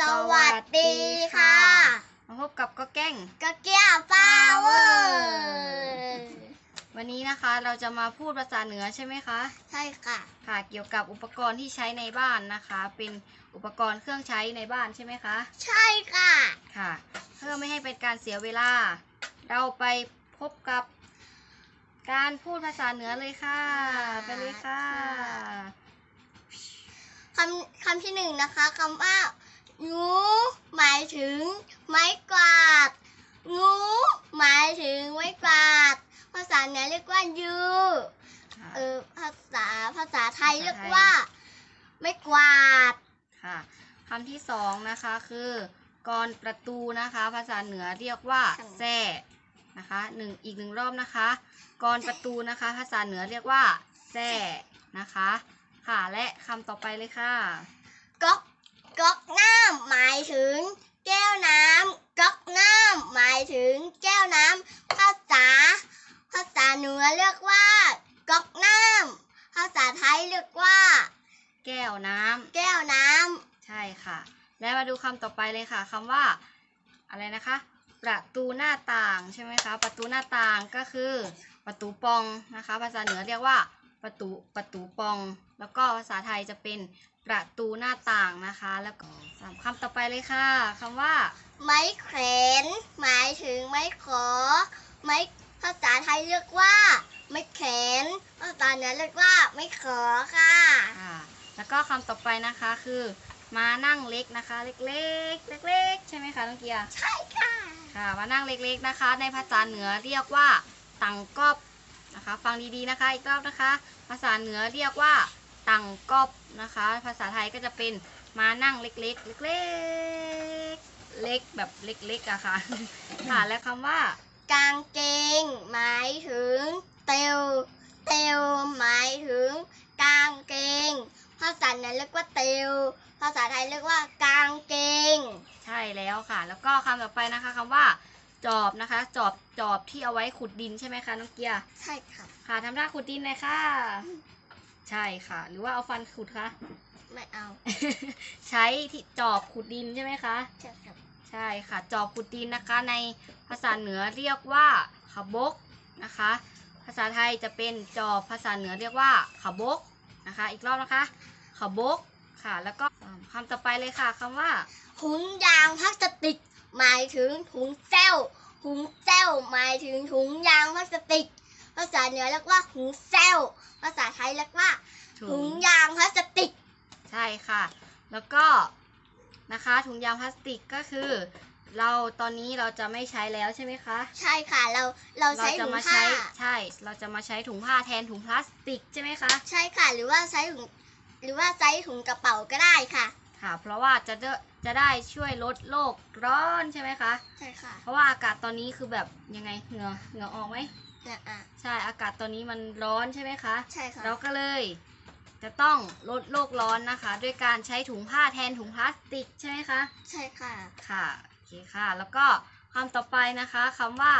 สวัสดีค่ะ มาพบกับก็แก้งกะเกียฟาเวอร์วันนี้นะคะเราจะมาพูดภาษาเหนือใช่ไหมคะ ใช่ค่ะ ค่ะเกี่ยวกับอุปกรณ์ที่ใช้ในบ้านนะคะ เป็นอุปกรณ์เครื่องใช้ในบ้านใช่ไหมคะ ใช่ค่ะ ค่ะ เพื่อไม่ให้เป็นการเสียเวลา เราไปพบกับการพูดภาษาเหนือเลยค่ะ ไปเลยค่ะ คำคำที่หนึ่งนะคะคำว่า งูหมายถึง ไม้กวาด งูหมายถึงไม้กวาด ภาษาเหนือเรียกว่ายูเออภาษาภาษาไทยเรียกว่า ไม้กวาด ค่ะคำที่สองนะคะคือกรประตูนะคะ ภาษาเหนือเรียกว่าค่ะแซ่นะคะหนึ่งอีกหนึ่งรอบนะคะกรประตูนะคะ ภาษาเหนือเรียกว่าแซ่นะคะ ค่ะและคำต่อไปเลยค่ะ ก๊อก ก๊อกน้ำหมายถึง แก้วน้ำก๊อกน้ำหมายถึง แก้วน้ำภาษาภาษาเหนือเรียกว่าก๊อกน้ำภาษาไทยเรียกว่า แก้วน้ำแก้วน้ำใช่ค่ะ และมาดูคำต่อไปเลยค่ะคำว่า อะไรนะคะ ประตูหน้าต่างใช่ไหมคะ ประตูหน้าต่างก็คือ ประตูปองนะคะ ภาษาเหนือเรียกว่าประตูประตูปอง แล้วก็ภาษาไทยจะเป็น ประตูหน้าต่างนะคะ แล้วก็สามคำต่อไปเลยค่ะคำว่าำไม้แขวนหมายถึงไม้ขอ ไม้ภาษาไทยเรียกว่า ไม้แขวนภาษาเหนือเรียกว่า ไม้ขอค่ะ อ่าแล้วก็คำต่อไปนะคะคือมานั่งเล็กนะคะ เล็กๆเล็กๆใช่ไหมคะน้องเกียร์ใช่ค่ะค่ะมานั่งเล็กๆนะคะ ในภาษาเหนือเรียกว่าตังกอบนะคะ ฟังดีๆนะคะ อีกรอบนะคะ ภาษาเหนือเรียกว่า ตังกอบนะคะ ภาษาไทยก็จะเป็นมานั่งเล็กๆ เล็กๆ เล็กแบบเล็กๆอะค่ะ ค่ะ และคำว่า กางเกง หมายถึง เตวเตวหมายถึง กางเกง ภาษาเหนือเรียกว่าเตวภาษาไทยเรียกว่ากางเกง ใช่แล้วค่ะ แล้วก็คำต่อไปนะคะคำว่า จอบนะคะ จอบจอบที่เอาไว้ขุดดินใช่ไหมคะน้องเกียร์ ใช่ค่ะ ค่ะทำท่าขุดดินเลยค่ะ ใช่ค่ะ หรือว่าเอาฟันขุดคะไม่เอา ใช้ที่จอบขุดดินใช่ไหมคะ ใช่ครับใช่ค่ะ จอบขุดดินนะคะ ในภาษาเหนือเรียกว่าขบกนะคะ ภาษาไทยจะเป็นจอบภาษาเหนือเรียกว่าขบกนะคะ อีกรอบนะคะขบกค่ะ แล้วก็คำต่อไปเลยค่ะคำว่าถุงยางพลาสติก หมายถึงถุงเซลถุงเซลหมายถึงถุงยางพลาสติก ภาษาเหนือเรียกว่าถุงเซลภาษาไทยเรียกว่าถุงยางพลาสติก ใช่ค่ะ แล้วก็นะคะถุงยางพลาสติกก็คือ เราตอนนี้เราจะไม่ใช้แล้วใช่ไหมคะ ใช่ค่ะเราเราเราใช้จะถุงมาผ้าใช้ใช่ เราจะมาใช้ถุงผ้าแทนถุงพลาสติกใช่ไหมคะ ใช่ค่ะหรือว่าใช้ถุงหรือว่าใช้ถุงกระเป๋าก็ได้ค่ะ ค่ะ เพราะว่าจะได้จะได้ช่วยลดโลกร้อนใช่ไหมคะ ใช่ค่ะ เพราะว่าอากาศตอนนี้คือแบบยังไงเหงื่อเหงื่อออกไหม เนี่ยอะ ใช่อากาศตอนนี้มันร้อนใช่ไหมคะ ใช่ค่ะเราก็เลย จะต้องลดโลกร้อนนะคะ ด้วยการใช้ถุงผ้าแทนถุงพลาสติกใช่ไหมคะ ใช่ค่ะ ค่ะโอเคค่ะ แล้วก็คำต่อไปนะคะคำว่า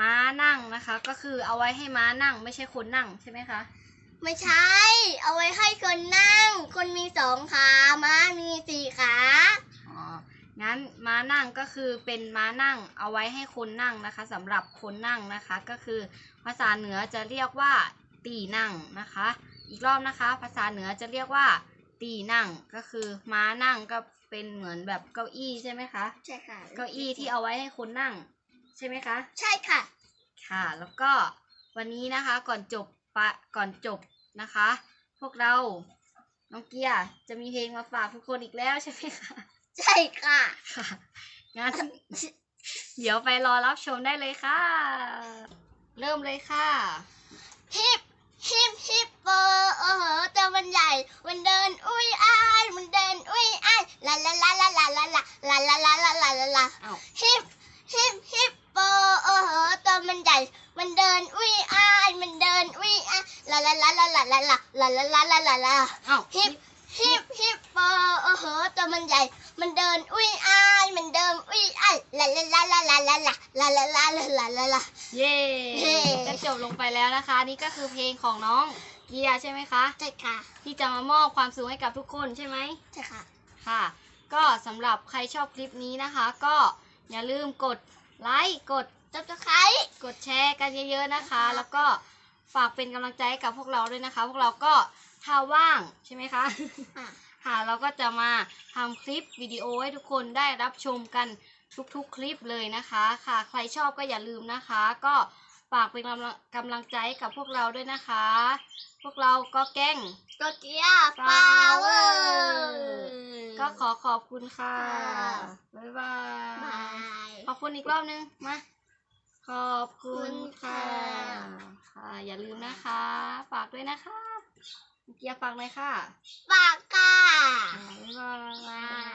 ม้านั่งนะคะ ก็คือเอาไว้ให้ม้านั่ง ไม่ใช่คนนั่งใช่ไหมคะ ไม่ใช่ เอาไว้ให้คนนั่ง คนมีสองขาม้ามีสี่ขาอ๋อ งั้นม้านั่งก็คือเป็นม้านั่งเอาไว้ให้คนนั่งนะคะสำหรับคนนั่งนะคะ ก็คือภาษาเหนือจะเรียกว่าตีนั่งนะคะ อีกรอบนะคะ ภาษาเหนือจะเรียกว่า ตีนั่งก็คือม้านั่งก็เป็นเหมือนแบบเก้าอี้ใช่ไหมคะใช่ค่ะเก้าอี้ที่เอาไว้ให้คนนั่ง ใช่ไหมคะ ใช่ค่ะ ค่ะแล้วก็วันนี้นะคะก่อนจบปะก่อนจบนะคะ พวกเราน้องเกียร์จะมีเพลงมาฝากทุกคนอีกแล้วใช่ไหมคะ ใช่ค่ะ ค่ะงั้นเดี๋ยวไปรอรับชมได้เลยค่ะ เริ่มเลยค่ะ ฮิปฮิปฮิปโปโอ้โหตัวมันใหญ่ มันเดินอุ้ยอ้ายมันเดินอุ้ยอ้ายลาลาลาลาลาลาลาลาลาลาลาลาลาลาเอ้าฮิปฮิปฮิปโปโอ้โหตัวมันใหญ่ มันเดินอุ้ยอ้ายมันเดินอุ้ยอ้ายลาลาลาลาลาลาลาลาลาลาลาลาลาเอ้าฮิปฮิป ฮิปโปโอ้โหตัวมันใหญ่ มันเดินอุ้ยอ้ายมันเดินอุ้ยอ้ายลาลาลาลาลาลาลาลาลาลาลาลาลาลา เย่เย่ ก็จบลงไปแล้วนะคะ นี่ก็คือเพลงของน้องเกียร์ใช่ไหมคะ ใช่ค่ะที่จะมามอบความสุขให้กับทุกคนใช่ไหม ใช่ค่ะ ค่ะ ก็สำหรับใครชอบคลิปนี้นะคะ ก็อย่าลืมกดไลค์กด จับตะไคร้ กดแชร์กันเยอะๆนะคะนะคะแล้วก็ฝากเป็นกำลังใจให้กับพวกเราด้วยนะคะ พวกเราก็ถ้าว่างใช่ไหมคะ อะ ค่ะเราก็จะมาทำคลิปวิดีโอให้ทุกคนได้รับชมกันทุกๆคลิปเลยนะคะค่ะใครชอบก็อย่าลืมนะคะ ก็ฝากเป็นกำลังกำลังใจให้กับพวกเราด้วยนะคะ พวกเราก็แกล้งกดเกียร์ฟาวเวอร์ก็ขอขอบคุณค่ะค่ะบ๊ายบายบาย ขอบคุณอีกรอบนึง มาขอบคุณค่ะขอบคุณค่ะ ค่ะ อย่าลืมนะคะ ฝากด้วยนะคะเกียร์ฝากเลยค่ะปากกาบ๊ายบายบาย